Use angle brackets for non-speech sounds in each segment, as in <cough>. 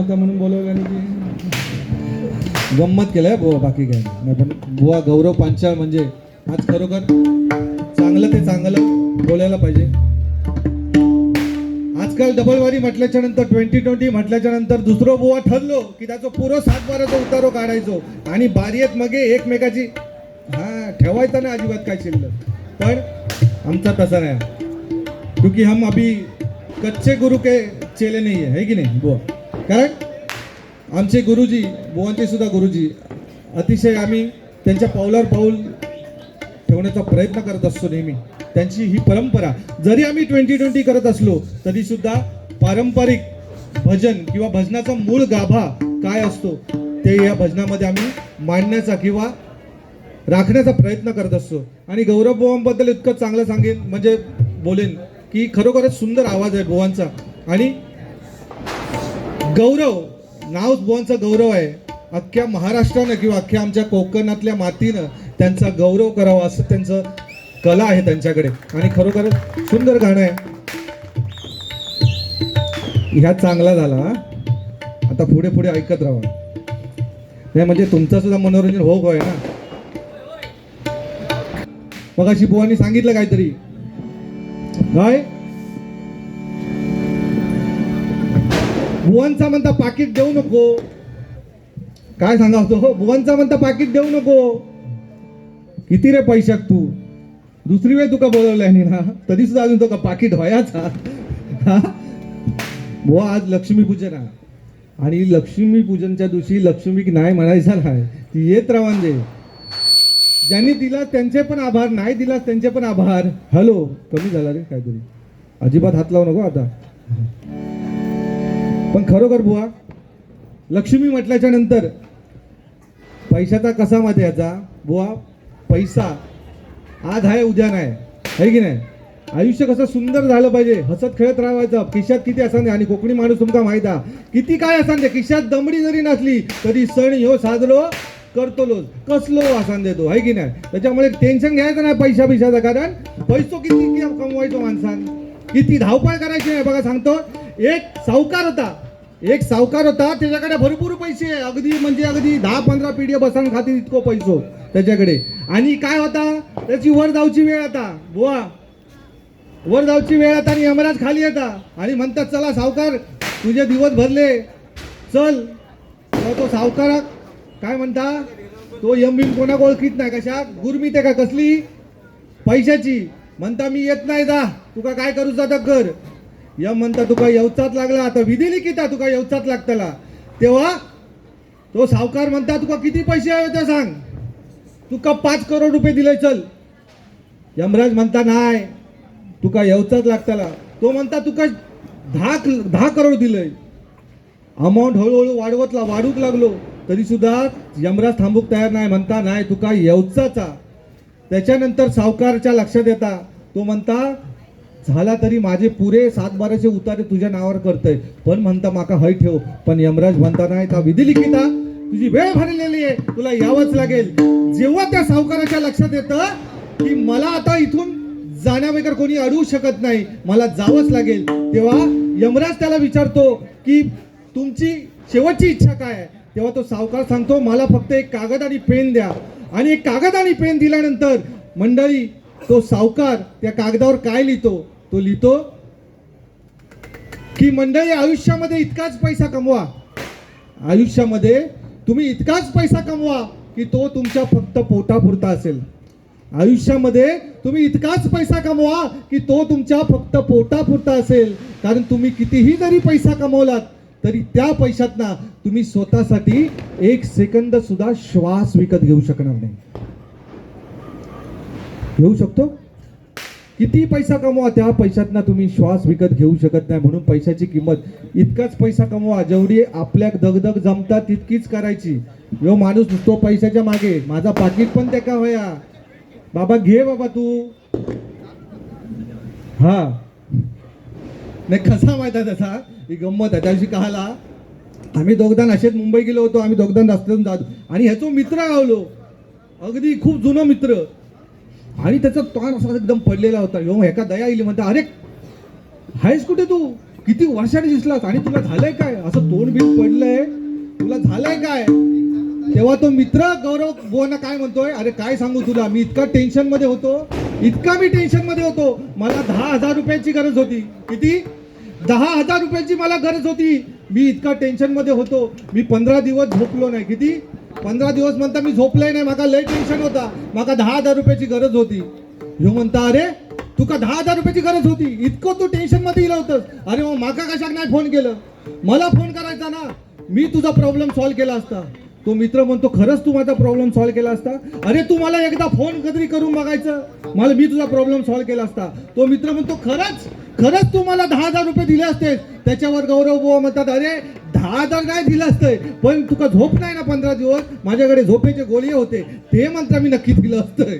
आता म्हणून बोलवलं की? गंमत केलंय बुवा बाकी काय. नाही. पण बुवा गौरव पांचाळ म्हणजे आज खरोखर चांगलं ते चांगलं बोलायला पाहिजे. आजकाल डबलवारी म्हटल्याच्या नंतर ट्वेंटी ट्वेंटी म्हटल्याच्या नंतर दुसरं बुवा ठरलो की त्याचं पुरं सात बाराचा उतारो काढायचो आणि बारीत मगे एकमेकाची हा ठेवायचा ना अजिबात काय शिल्लक. पण आमचा तसा नाही. क्योंकि हम अभी कच्चे गुरु के चेले नहीं है है की नाही बुवा? कारण आमचे गुरुजी बुवांचे सुद्धा गुरुजी अतिशय आम्ही त्यांच्या पावलावर पाऊल ठेवण्याचा प्रयत्न करत असतो नेहमी. त्यांची ही परंपरा जरी आम्ही ट्वेंटी ट्वेंटी करत असलो तरी सुद्धा पारंपरिक भजन किंवा भजनाचा मूळ गाभा काय असतो ते या भजनामध्ये आम्ही मांडण्याचा किंवा राखण्याचा प्रयत्न करत असतो. आणि गौरव बुवांबद्दल इतकं चांगलं सांगेन म्हणजे बोलेन की खरोखरच सुंदर आवाज आहे बुवांचा. आणि गौरव नाव बुवांचा गौरव आहे. अख्ख्या महाराष्ट्रानं किंवा अख्ख्या आमच्या कोकणातल्या मातीनं त्यांचा गौरव करावा असं त्यांचं कला आहे त्यांच्याकडे. आणि खरोखर सुंदर गाणं आहे. ह्या चांगला झाला आता पुढे पुढे ऐकत राहा. नाही म्हणजे तुमचं सुद्धा मनोरंजन हो होय ना. मग अशी बुवानी सांगितलं काहीतरी. काय? भुवनचा म्हणता पाकिट देऊ नको. काय सांगा होतो भुवनचा म्हणता पाकिट देऊ नको. किती रे पैशात तू? दुसरी वेळ तुका बोलवलंय ना. तरी सुद्धा अजून तुका पाकिट व्हायाचा. हा? बुवा आज लक्ष्मीपूजन आहे. आणि लक्ष्मीपूजनच्या दिवशी लक्ष्मी नाही म्हणायचा नाही ती येत रावांजे ज्यांनी दिला त्यांचे पण आभार. नाही दिला त्यांचे पण आभार. हॅलो कमी झाला रे काहीतरी. अजिबात हात लावू नको आता. पण खरोखर बुवा लक्ष्मी म्हटल्याच्या नंतर पैशाचा कसा मध्ये याचा? बुवा पैसा आज आहे उद्या नाही. आहे की नाही? आयुष्य कसं सुंदर झालं पाहिजे. हसत खेळत राहायचं. खिशात किती असा आणि कोकणी माणूस तुमका माहीत हा किती काय असा खिशात दमडी जरी नसली तरी सण ह्यो साजरो करतोलोच कसलो आसान देतो? आहे की नाही? त्याच्यामुळे टेन्शन घ्यायचं नाही पैशा पैशाचं कारण पैसो किती कमवायचो माणसान? किती धावपळ करायची नाही. बघा सांगतो. एक सावकार होता. एक सावकार होता त्याच्याकडे भरपूर पैसे अगदी म्हणजे अगदी दहा पंधरा पिढी बसान खाती इतको पैसो त्याच्याकडे. आणि काय होता? त्याची वर जाऊची वेळ आता. बुवा. वर जाऊची वेळ आता आणि यमराज खाली येता. आणि म्हणतात चला सावकार तुझे दिवस भरले. चल. तो सावकार काय म्हणता? तो यम बिम कोणाक ओळखीत नाही. कशा गुरमीत आहे का कसली? पैशाची. म्हणता मी येत नाही जा तुका काय करू जाता कर. यम म्हणता तुका येवचाच लागला? आता विधी लिखिता तुका येवचाच लागतला? तेव्हा तो सावकार म्हणता तुका किती पैसे हवे ते सांग. तुका पाच करोड रुपये दिले चल. यमराज म्हणता नाय तुका येवचाच लागतला. तो म्हणता तुका दहा दहा करोड दिलंय अमाऊंट हळूहळू वाढवतला वाढूक लागलो. तरी सुद्धा यमराज थांबूक तयार नाही. म्हणता नाही तुका येवचाचा त्याच्यानंतर सावकारच्या लक्षात येता तो म्हणता झाला तरी माझे पुरे सात बाराचे उतारे तुझ्या नावावर करतय. पण म्हणता माका हय ठेव पण यमराज म्हणता नाही का विधी लिखिता तुझी वेळ भरलेली आहे तुला यावंच लागेल. जेव्हा त्या सावकाराच्या लक्षात येतं की मला आता इथून जाण्याबगैर कोणी अडवू शकत नाही मला जावंच लागेल. तेव्हा यमराज त्याला विचारतो की तुमची शेवटची इच्छा काय आहे? तेव्हा तो सावकार सांगतो मला फक्त एक कागद आणि पेन द्या. आणि एक कागद आणि पेन दिल्यानंतर मंडळी तो सावकार त्या कागदावर काय लिहितो? तो लिहितो की मंडळी आयुष्यामध्ये इतकाच पैसा कमवा. आयुष्यामध्ये तुम्ही इतकाच पैसा कमवा की तो तुमच्या फक्त पोटापुरता असेल. आयुष्यामध्ये तुम्ही इतकाच पैसा कमवा की तो तुमच्या फक्त पोटापुरता असेल. कारण तुम्ही कितीही जरी पैसा कमवलात तरी त्या पैशातना तुम्ही स्वतःसाठी एक सेकंद सुद्धा श्वास विकत घेऊ शकणार नाही. घेऊ शकतो? किती पैसा कमवा? त्या पैशातना तुम्ही श्वास विकत घेऊ शकत नाही म्हणून पैशाची किंमत. इतकाच पैसा कमवा जेवढी आपल्या दगदग जमतात तितकीच करायची. यो माणूस तो पैशाच्या मागे. माझा पाकिट पण ते का होया? बाबा घे बाबा तू. हा. नाही कसा माहिती आहे त्याचा ही गंमत आहे. त्या दिवशी कहाला? आम्ही दोघदान असेच मुंबई गेलो होतो. आम्ही दोघदान रस्त्यातून जातो आणि ह्याचो मित्र गावलो अगदी खूप जुनं मित्र. आणि त्याचा तोंड असा एकदम पडलेला होता. ह्यो एका दया येईल म्हणता अरे आहेस कुठे तू? किती वर्षाने दिसलास? आणि तुला झालंय काय? असं तोंड बीट पडलंय. तुला झालंय काय? तेव्हा तो मित्र गौरव बुवांना काय म्हणतोय? अरे काय सांगू तुला? मी इतका टेन्शनमध्ये होतो. इतका मी टेन्शनमध्ये होतो. मला दहा हजार रुपयांची गरज होती. किती? दहा हजार रुपयांची मला गरज होती. मी इतका टेन्शनमध्ये होतो. मी पंधरा दिवस झोपलो नाही. किती? पंधरा दिवस म्हणता मी झोपलंय नाही माका लय टेन्शन होता. माका दहा हजार रुपयाची गरज होती. ह्यो म्हणता अरे तुका दहा हजार रुपयाची गरज होती. इतकं तू टेन्शनमध्ये गेलं होतंस. अरे मग माका कशाक नाही फोन केलं? मला फोन करायचा ना. मी तुझा प्रॉब्लेम सॉल्व्ह केला असता. तो मित्र म्हणतो खरंच तू माझा प्रॉब्लेम सॉल्व्ह केला असता? अरे तू मला एकदा फोन कधी करून बघायचं? मला मी तुझा प्रॉब्लेम सॉल्व्ह केला असता. तो मित्र म्हणतो खरंच खरंच तू मला दहा हजार रुपये दिले असते त्याच्यावर गौरव बुवा म्हणतात अरे दहा हजार काय दिलं असतंय? पण तुका झोप नाही ना पंधरा दिवस? माझ्याकडे झोपेचे गोळी होते. ते मंत्र मी नक्की दिलं असतंय.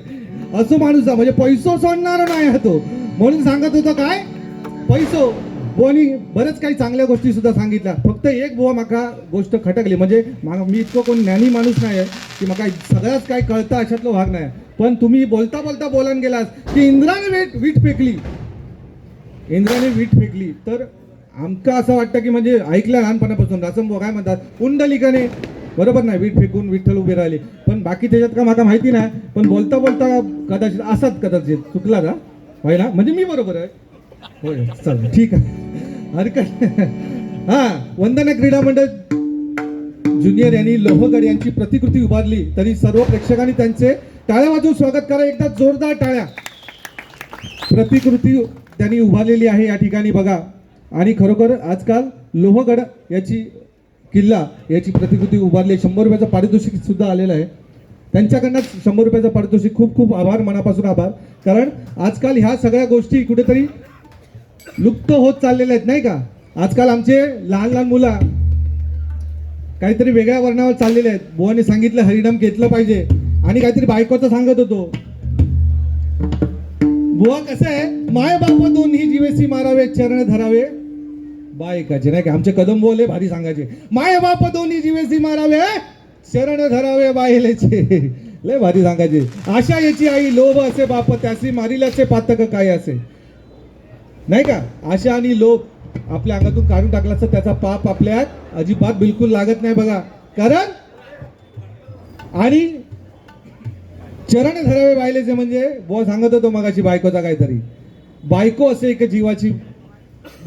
असं माणूस म्हणजे पैसो सोडणार नाही तो. म्हणून सांगत होतो काय? पैसो. बोनी बरेच काही चांगल्या गोष्टी सुद्धा सांगितल्या. फक्त एक बुवा माका गोष्ट खटकली. म्हणजे मी इतकं कोण ज्ञानी माणूस नाही आहे की मका सगळ्याच काय कळता अशातलं भाग नाही पण तुम्ही बोलता बोलता बोलायला गेलास की इंद्राने वीट वीट फेकली. इंद्राने वीट फेकली. तर आमका असं वाटतं की म्हणजे ऐकलं लहानपणापासून असं काय म्हणतात कुंडलिकाने बरोबर नाही वीट फेकून विठ्ठल उभे राहिले. पण बाकी त्याच्यात का माका माहिती नाही पण बोलता बोलता कदाचित असाच कदाचित. चुकला का? व्हायला म्हणजे मी बरोबर आहे. होय चल ठीक आहे. हरकत हा वंदना क्रीडा मंडळ ज्युनियर यांनी लोहगड यांची प्रतिकृती उभारली तरी सर्व प्रेक्षकांनी त्यांचे टाळ्या वाजवून स्वागत करा. एकदा जोरदार टाळ्या. प्रतिकृती त्यांनी उभारलेली आहे या ठिकाणी बघा. आणि खरोखर आजकाल लोहगड याची किल्ला याची प्रतिकृती उभारली आहे. शंभर रुपयाचं पारितोषिक सुद्धा आलेलं आहे. त्यांच्याकडनं शंभर रुपयाचं पारितोषिक खूप खूप आभार मनापासून आभार. कारण आजकाल ह्या सगळ्या गोष्टी कुठेतरी लुप्त होत चाललेल्या आहेत नाही का? आजकाल आमचे लहान लहान मुलं काहीतरी वेगळ्या वर्णावर चाललेले आहेत. बुवाने सांगितलं हरिनाम घेतलं पाहिजे. आणि काहीतरी बायकोचं सांगत होतो. बुवा कसं आहे? माय बाप दोन्ही जीवेसी मारावे चरण धरावे. बायकाचे नाही का? आमचे कदम बोले भारी सांगायचे. माय बाप दोन्ही जीवेसी मारावे शरण धरावे बायलेचे. लय भारी सांगायचे. आशा याची आई लोभ असे बाप त्यासी मारिल्याचे असे पातक काय असे? नाही का? आशा आणि लोभ आपल्या अंगातून काढून टाकला तर त्याचा पाप आपल्यात अजिबात बिलकुल लागत नाही बघा. कारण? आणि चरण धरावे बायलेचे म्हणजे बुवा सांगत होतो मगाची बायकोचा काहीतरी. बायको असे एक जीवाची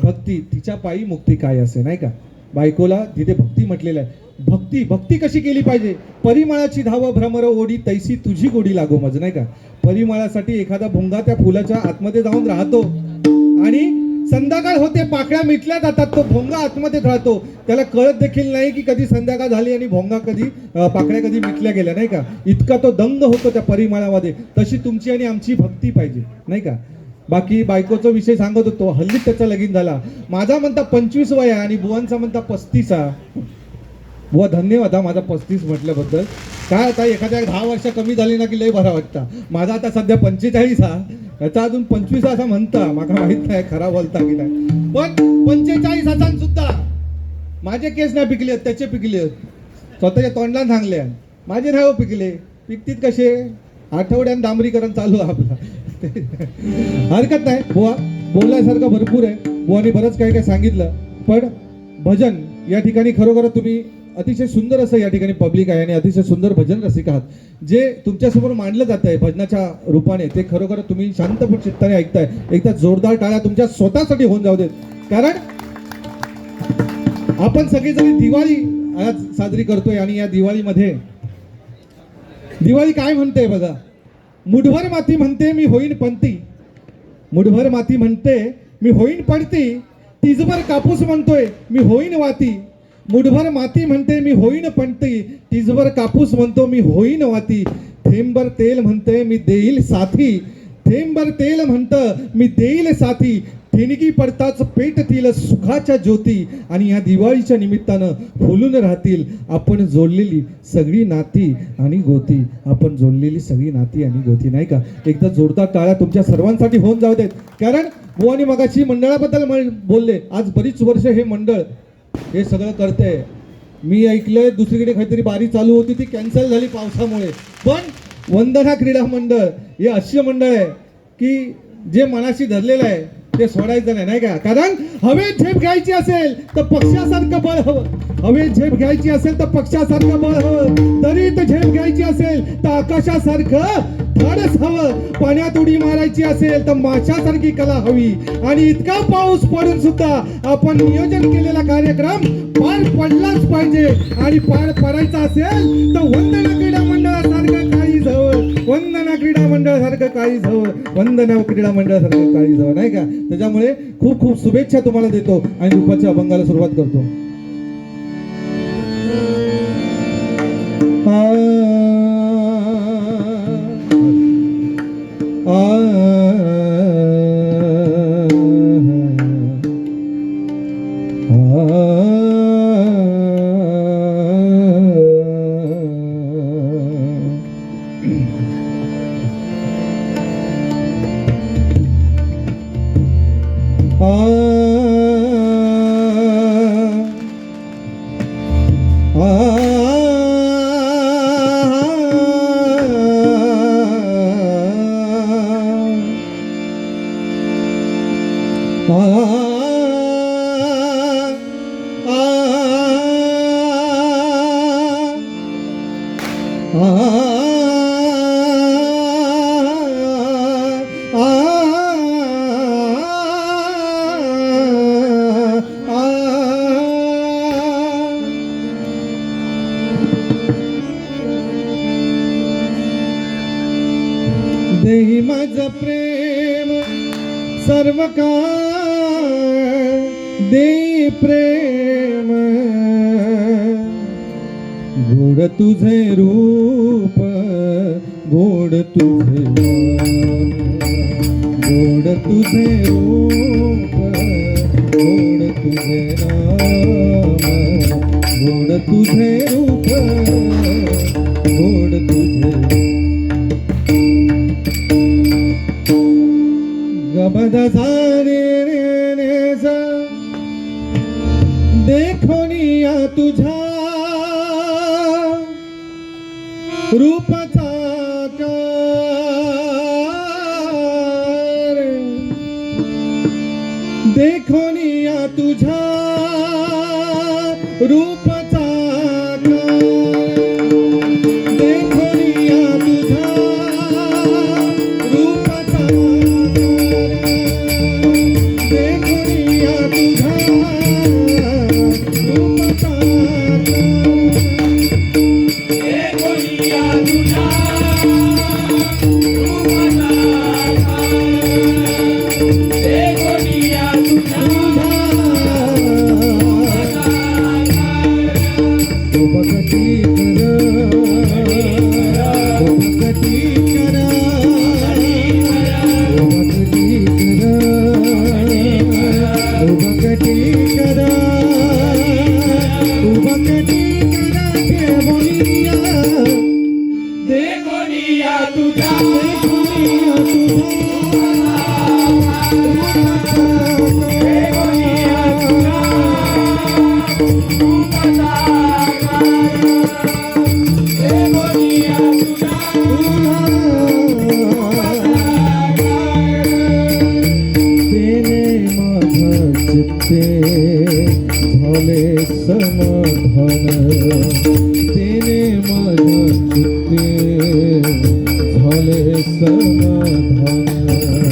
भक्ती तिच्या पायी मुक्ती काय असे नाही का? बायकोला तिथे भक्ती म्हटलेलं आहे. भक्ती भक्ती कशी केली पाहिजे? परिमळाची धाव भ्रमर ओढी तैसी तुझी गोडी लागो मज नाही का? परिमळासाठी एखादा भुंगा त्या फुलाच्या आतमध्ये जाऊन राहतो. आणि संध्याकाळ होते पाकळ्या मिटल्या जातात तो भोंगा आतमध्ये राहतो. त्याला कळत देखील नाही की कधी संध्याकाळ झाली आणि भोंगा कधी पाकळ्या कधी मिटल्या गेल्या नाही का? इतका तो दंग होतो त्या परिमळामध्ये. तशी तुमची आणि आमची भक्ती पाहिजे नाही का? बाकी बायकोचा विषय सांगत होतो. हल्ली त्याचा लगीन झाला. माझा म्हणता पंचवीस वय आहे आणि बुवांचा म्हणता पस्तीस आहे. बुवा धन्यवाद हा माझा पस्तीस म्हटल्याबद्दल. काय आता एखाद्या दहा वर्ष कमी झाली ना की लय बरा वाटतं. माझा आता सध्या पंचेचाळीस हा. याचा अजून पंचवीस असा म्हणता. माका माहीत नाही खरा बोलता की नाही. पण पंचेचाळीस हसान सुद्धा माझे केस नाही पिकले आहेत त्याचे पिकले आहेत. स्वतःच्या तोंडला सांगले माझे नाही हो पिकले. पिकतीत कसे? आठवड्यान डांबरीकरण चालू आहे आपलं. <laughs> हरकत नाही. बुवा बोलण्यासारखं भरपूर आहे. बुवाने बरंच काही काही सांगितलं. पण भजन या ठिकाणी खरोखर तुम्ही अतिशय सुंदर असं या ठिकाणी पब्लिक आहे आणि अतिशय सुंदर भजन रसिक आहात. जे तुमच्यासमोर मांडलं जात आहे भजनाच्या रूपाने ते खरोखर तुम्ही शांतपणे चित्ताने ऐकताय. एकदा जोरदार टाळ्या तुमच्या स्वतःसाठी होऊन जाऊ देत. कारण आपण सगळेजण दिवाळी आज साजरी करतोय आणि या दिवाळीमध्ये दिवाळी काय म्हणते बघा? मुठभर माती म्हणते मी होईन पंती. मुठभर माती म्हणते मी होईन पडती. तिजभर कापूस म्हणतोय मी होईन वाती. मुठभर माती म्हणते मी होईन पणती तिजभर कापूस म्हणतो मी होईन वाती. थेंबर तेल म्हणते मी देईल साथी. थेंबर तेल म्हणतं मी देईल साथी. ठेणगी पडताच पेटतील सुखाच्या ज्योती आणि या दिवाळीच्या निमित्तानं फुलून राहतील आपण जोडलेली सगळी नाती आणि गोती. आपण जोडलेली सगळी नाती आणि गोती. नाही का? एकदा जोरदार टाळ्या तुमच्या सर्वांसाठी होऊन जाऊ देत. कारण बुवानी मगाशी मंडळाबद्दल बोलले. आज बरीच वर्ष हे मंडळ हे सगळं करतंय. मी ऐकलंय दुसरीकडे काहीतरी बारी चालू होती ती कॅन्सल झाली पावसामुळे. पण वंदना क्रीडा मंडळ हे असे मंडळ आहे की जे मनाशी धरलेलं आहे. ते सोडायचं नाही नाही का? कारण हवेत झेप घ्यायची असेल तर पक्षासारखं बळ हवं. हवेत झेप घ्यायची असेल तर पक्षासारखं बळ हवं. दरीत झेप घ्यायची असेल तर आकाशासारखं धाडस हवं. पाण्यात उडी मारायची असेल तर माशासारखी कला हवी. आणि इतका पाऊस पडून सुद्धा आपण नियोजन केलेला कार्यक्रम पार पडलाच पाहिजे. आणि पार पडायचा असेल तर वंदना क्रीडा वंदना क्रीडा मंडळासारखं काही हवं वंदना क्रीडा मंडळासारखं काही हवं नाही का? त्याच्यामुळे खूप खूप शुभेच्छा तुम्हाला देतो आणि दुपारच्या अभंगाला सुरुवात करतो. देही माझ प्रेम. सर्व काळ दे प्रेम. गोड तुझे रूप गोड तुझे गोड तुझे रूप गोड तुझे नाम. गोड तुझे रूप गोड पद सारे देखोनिया तुझा। रूपचा का झाले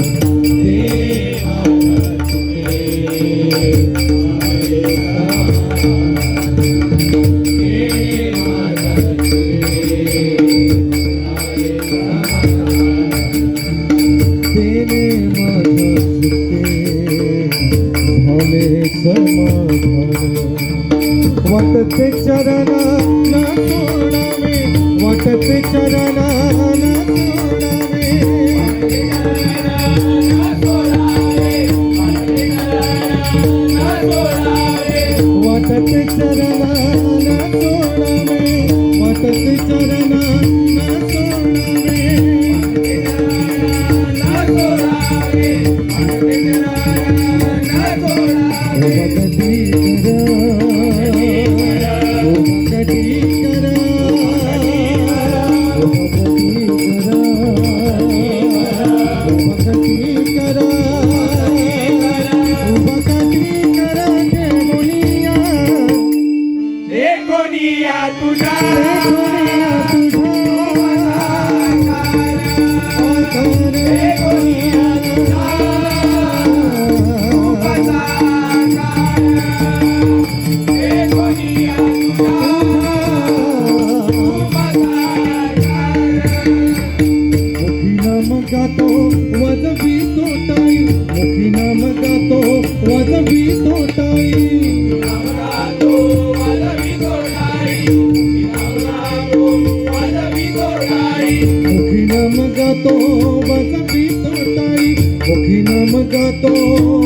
नाम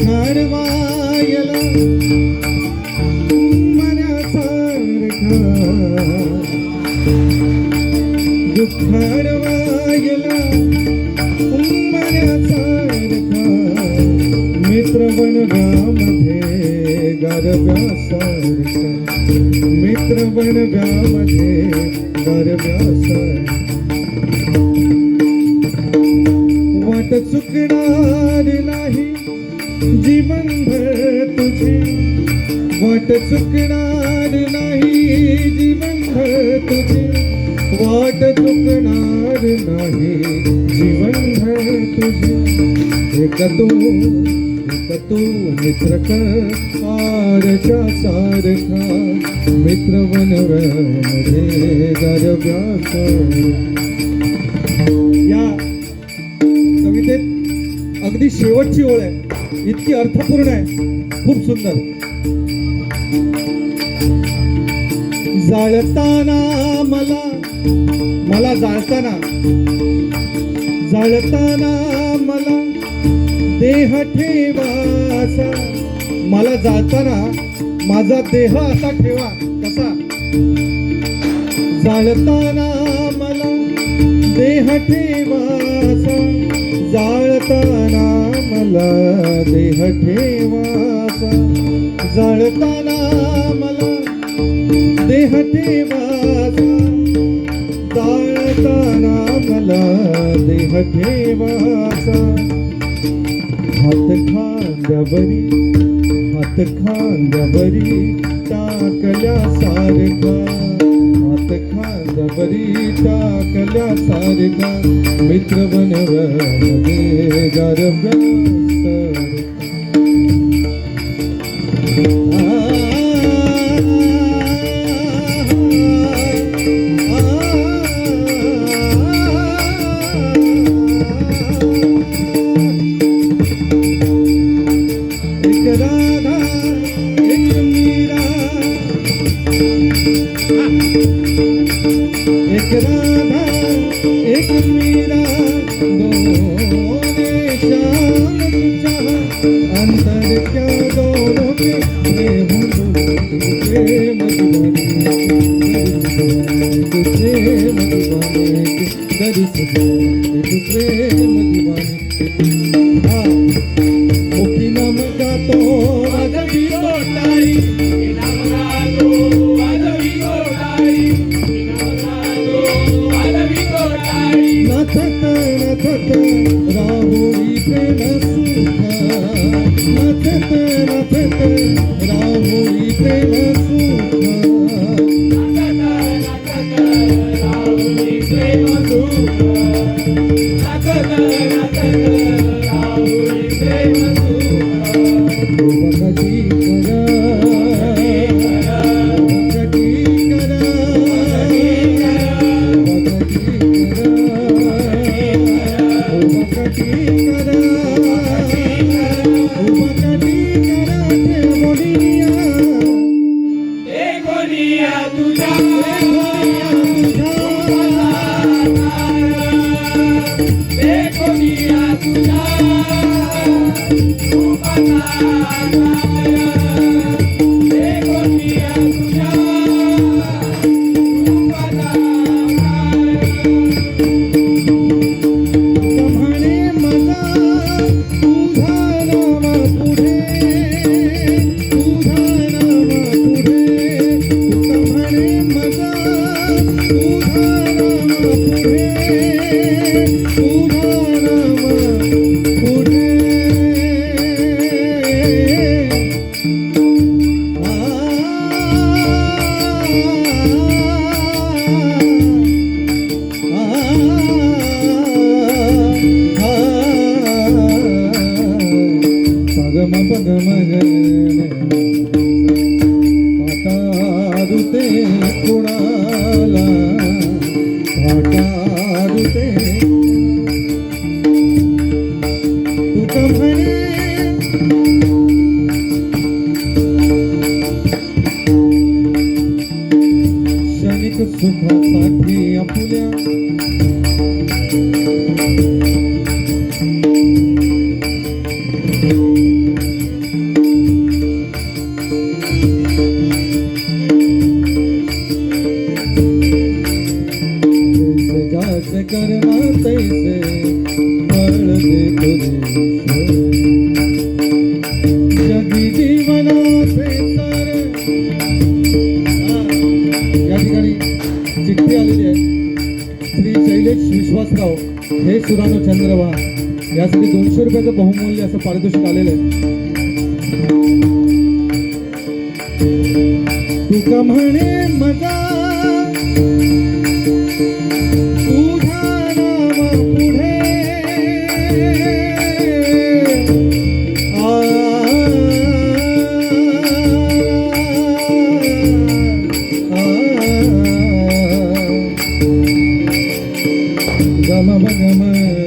दुःखाड वायला मनासारखा दुःखाड वायला मनासारखा मित्र बनगामध्ये गारव्यासारखा मित्र बनगामध्ये गारव्यासारखा वाट चुकणार जीवनभर तुझी? वाट चुकणार नाही जीवनभर तुझी. वाट चुकणार नाही जीवनभर तुझी. एक तू एक तू मित्र कर आरच्या सारखा. मित्र बनव्यामध्ये गारव्यासारखा या अगदी शेवटची ओळ आहे. इतकी अर्थपूर्ण आहे. खूप सुंदर. जाळताना मला मला जाळताना जाळताना मला देह ठेवासा मला जाळताना माझा देह असा ठेवा. कसा? जाळताना मला देह ठेवासा जाळताना मला देह ठेवासा जाळताना मला देह ठेवासा जाळताना मला देह ठेवासा हात खांद्यावरी हात खांद्यावरी टाकल्या सारखा खांद्यावरी टाकल्या सारखा मित्र बनव गारव्या Thank you. वास कर्मा तैसे मळते तुझे. जगी जीवनाचे तर या ठिकाणी चिठ्ठी आलेली आहे. श्री शैलेश विश्वासराव हे सुरानो चंद्रवा. यासाठी दोनशे रुपयाचं बहुमूल्य असं पारितोषिक आलेलं आहे. तुका म्हणे मजा gama ma gama